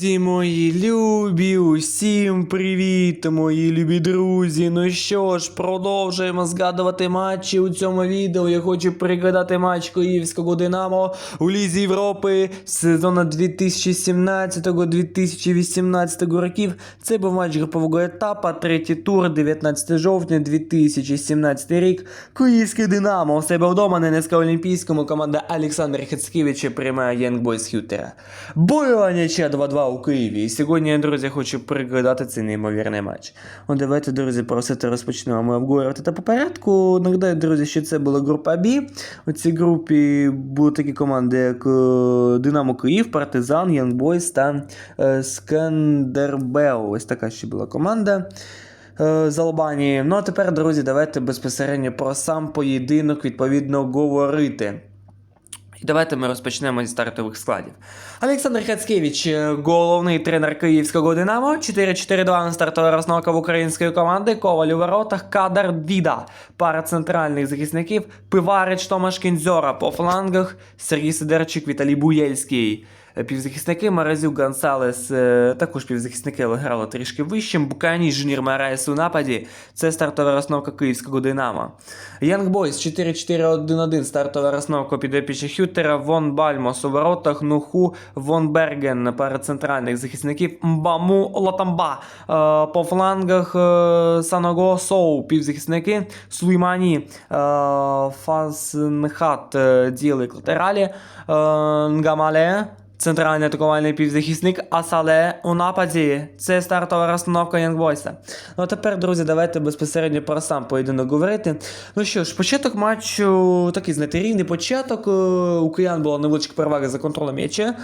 Друзі мої любі, усім привіт, мої любі друзі. Ну що ж, продовжуємо згадувати матчі у цьому відео. Я хочу пригадати матч Київського Динамо у Лізі Європи сезону 2017-2018 років. Це був матч групового етапу, третій тур, 19 жовтня 2017 рік. Київське Динамо у себе вдома на НСК Олімпійському команда Олександра Хацкевича приймає Boys Хютера. Бойова нічия 2-2 у Києві. І сьогодні я, друзі, хочу пригадати цей неймовірний матч. Ну, давайте, друзі, просити розпочнемо обговорювати та по порядку. Нагадаю, друзі, що це була група Б. У цій групі були такі команди, як е, Динамо Київ, Партизан, Boys та е, Скандербел. Ось така ще була команда. е, З Албанії. Ну а тепер, друзі, давайте безпосередньо про сам поєдинок відповідно говорити. Давайте ми розпочнемо зі стартових складів. Олександр Хацкевич, е, головний тренер київського Динамо. 4-4-2 на стартова розновка в української команди. Коваль у воротах, Кадар Діда. Пара центральних захисників. Пиварич Томаш Кінзьора по флангах. Сергій Сидерчик, Віталій Буєльський. Півзахисники Маразюк Гонсалес, е, також півзахисники, але грали трішки вищим. Букані, Жнір Мараєс у нападі. Це стартова розновка київського Динамо. Янг Бойс 4-4-1-1. Стартова розновка підопічі Хютера. Вон Бальмос у воротах. Нуху. Вон Берген. Пара центральних захисників. Мбаму Латамба. Е, По флангах е, Саного Соу. Півзахисники. Суймані. Фазнхат. е, Діли латералі. Нгамале. Центральний атакувальний півзахисник Асале у нападі. Це стартова розстановка Янгбойса. Ну а тепер, друзі, давайте безпосередньо про сам поєдинок говорити. Ну що ж, початок матчу такий, знаєте, рівний початок. Е, У киян була невеличка перевага за контролем м'яча.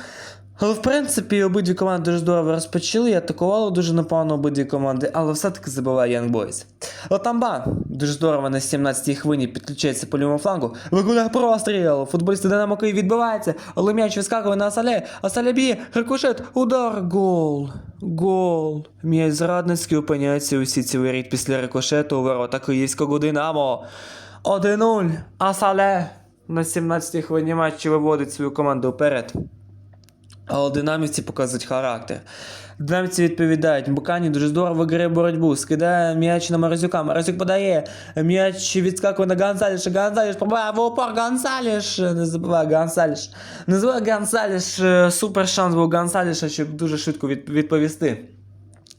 Але в принципі обидві команди дуже здорово розпочали, і атакували дуже непогано обидві команди, але все-таки забиває Young Boys. Латамба дуже здорово на 17-й хвилині підключається по лівому флангу. Вигуляє простріл. Футболісти Динамо Київ відбивається, але м'яч вискакує на Асале. Асале б'є, рикошет, удар, гол. Гол. М'яч зрадницький опиняється у сітці воріт після рикошету у ворота київського Динамо. 1-0. Асале на 17-й хвилині матчу виводить свою команду вперед. Але динамівці показують характер. Динамівці відповідають. Букані дуже здорово виграє боротьбу. Скидає м'яч на Морозюка. Морозюк подає. М'яч відскакує на Гонсаліша. Гонсаліш пробиває в упор. Гонсаліш. Не забуває Гонсаліш. Не забуває Гонсаліш. Е, Супер шанс був Гонсаліша, щоб дуже швидко відповісти.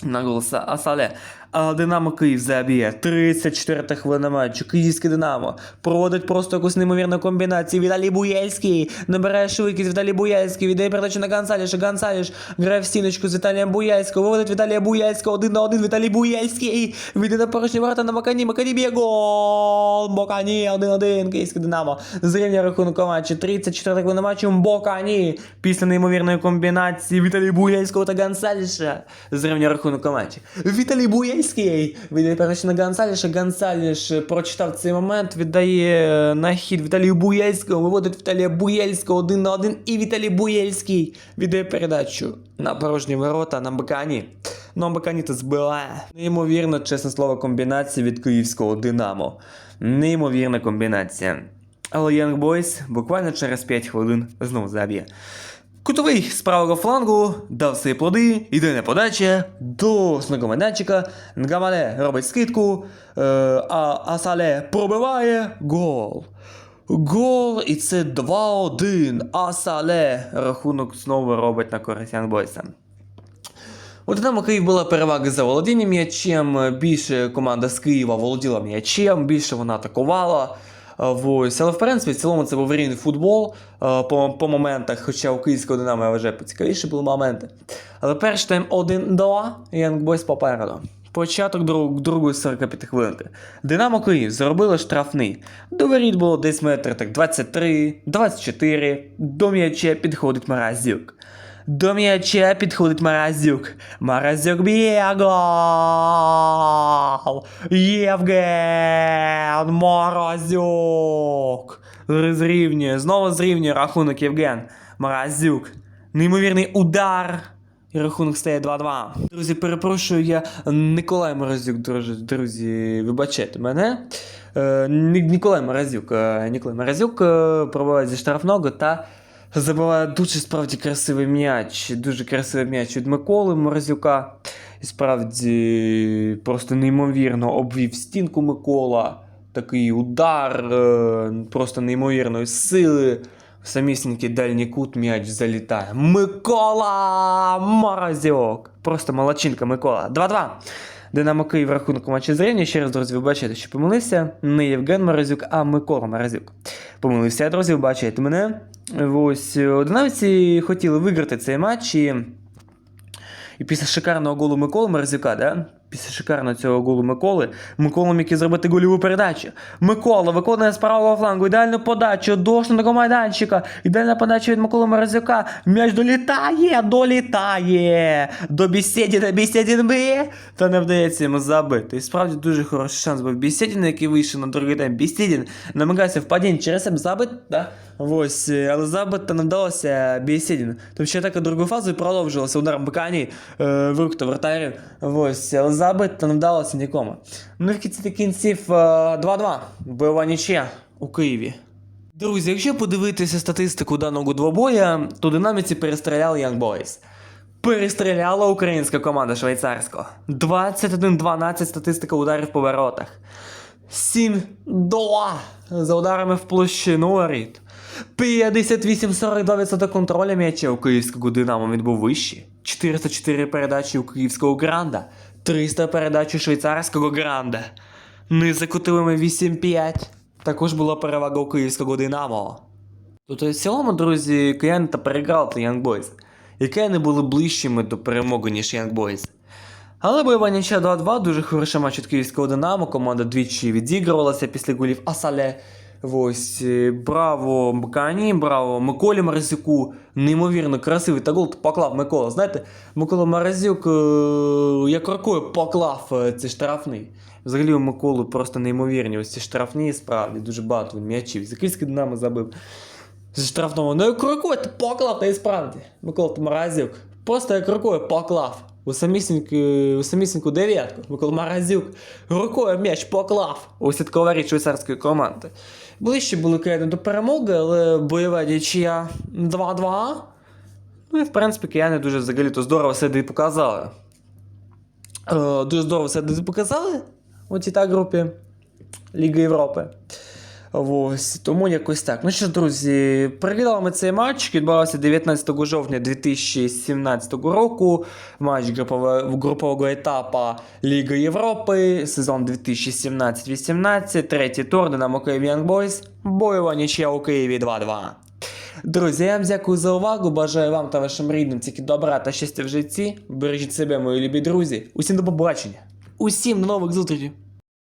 На голос Асале. Динамо Київ заб'є. 34 хвилина матчу. Київське Динамо. Проводить просто якусь неймовірну комбінацію. Віталій Буєльський. Набирає швидкість Віталій Буєльський. Віддає передачу на Гонсаліша. Гонсаліш грає в стіночку з Віталієм Буєльського. Виводить Віталія Буєльського. Один на один. Віталій Буєльський. Віде на порожні ворота на Макані. Макані б'є гол. Бокані. 1-1. Київське Динамо. Зрівня рахунок у матчі. 34 хвилина матчу. Бокані. Після неймовірної комбінації Віталій Буєльського та Гонсаліша. Зрівня рахунок у матчі. Віталій Буєльський. Віддає передачу на Гонсаліша. Гонсаліш е, прочитав цей момент. Віддає е, на хід Віталію Буєльського. Виводить Віталія Буєльського один на один. І Віталій Буєльський віддає передачу на порожні ворота на Бакані. Ну, Бакані то збиває. Неймовірно, чесне слово, комбінація від київського Динамо. Неймовірна комбінація. Але Young Boys буквально через 5 хвилин знову заб'є. Кутовий з правого флангу дав свої плоди, іде на подача до майданчика. Нгамале робить скидку, е, а Асале пробиває гол. Гол, і це 2-1. Асале рахунок знову робить на користь Янгбойса. У Динамо Київ була перевага за володінням м'ячем. Більше команда з Києва володіла м'ячем, більше вона атакувала. Ось. Але в принципі, в цілому це був рівний футбол по, по моментах, хоча у київського Динамо я вважаю поцікавіше були моменти. Але перший тайм 1-2, Young Boys попереду. Початок друг, другої 45 хвилинки. Динамо Київ зробило штрафний. До було десь метр так 23, 24. До м'яча підходить Маразюк. До м'яча підходить Маразюк. Маразюк б'є гол! Євген Маразюк! Зрівнює, знову зрівнює рахунок Євген Маразюк. Неймовірний удар. І рахунок стає 2-2. Друзі, перепрошую, я Николай Морозюк, друзі, друзі, вибачайте мене. Е, Ніколай Морозюк. е, Ніколай Морозюк е, пробиває зі штрафного та Забиває дуже справді красивий м'яч. Дуже красивий м'яч від Миколи Морозюка. Справді просто неймовірно обвів стінку Микола. Такий удар е, просто неймовірної сили. В самісінький дальній кут м'яч залітає. Микола Морозюк! Просто молодчинка Микола. 2-2. Динамо Київ рахунок у матчі зрівня. Ще раз, друзі, ви бачите, що помилився. Не Євген Морозюк, а Микола Морозюк. Помилився, друзі, ви бачите мене. Ось е, динамівці хотіли виграти цей матч і. І після шикарного голу Миколи Мерзюка, да? Після шикарного цього голу Миколи, Микола міг зробити гольову передачу. Микола виконує з правого флангу ідеальну подачу до майданчика. Ідеальна подача від Миколи Мерзюка. М'яч долітає, долітає. До Бісєдіна, Бісєдін б'є. Та не вдається йому забити. І справді дуже хороший шанс був Бісєдіна, який вийшов на другий тайм. Бісєдін намагався в падінні через себе забити, да? Ось, е, але забити не вдалося Бісєдіну. Тому що атака другої фази продовжилася ударом Бакані е, в рук та вратарів. Ось, але забити не вдалося нікому. Ну і в кінці кінців е, 2-2. Бойова нічия у Києві. Друзі, якщо подивитися статистику даного двобоя, то динаміці перестріляли Young Boys. Перестріляла українська команда швейцарського. 21-12 статистика ударів по воротах. 7-2 за ударами в площину воріт. 58-42% контролю м'яча у київського Динамо він був вищий. 404 передачі у київського Гранда. 300 передач у швейцарського Гранда. Низа кутовими 8-5. Також була перевага у київського Динамо. Тобто, в цілому, друзі, кияни та переграли та Young Boys. І кияни були ближчими до перемоги, ніж Young Boys. Але бойова нічия 2-2, дуже хороший матч від київського Динамо. Команда двічі відігрувалася після голів Асале. Ось, е, браво Мкані, браво Миколі Морозюку. Неймовірно красивий та гол поклав Микола. Знаєте, Микола Морозюк е, як рукою поклав е, цей штрафний. Взагалі у Миколи просто неймовірні ось ці штрафні, справді, дуже багато він м'ячів. За київське Динамо забив. Зі штрафного. Ну як рукою ти поклав, та і справді. Микола Морозюк. Просто як рукою поклав. У самісіньку, у самісіньку дев'ятку Микола Морозюк рукою м'яч поклав у сітковарі швейцарської команди. Ближче були кияни до перемоги, але бойова нічия 2-2. Ну і в принципі кияни дуже взагалі то здорово себе показали. Е, дуже здорово себе показали у та групі Ліги Європи. Ось, тому якось так. Ну що ж, друзі, переглядали цей матч, відбувався 19 жовтня 2017 року. Матч групового, групового етапу Ліги Європи, сезон 2017-18, третій тур Динамо Київ Young Boys, бойова нічия у Києві 2-2. Друзі, я вам дякую за увагу. Бажаю вам та вашим рідним тільки добра та щастя в житті. Бережіть себе, мої любі друзі. Усім до побачення. Усім до нових зустрічей.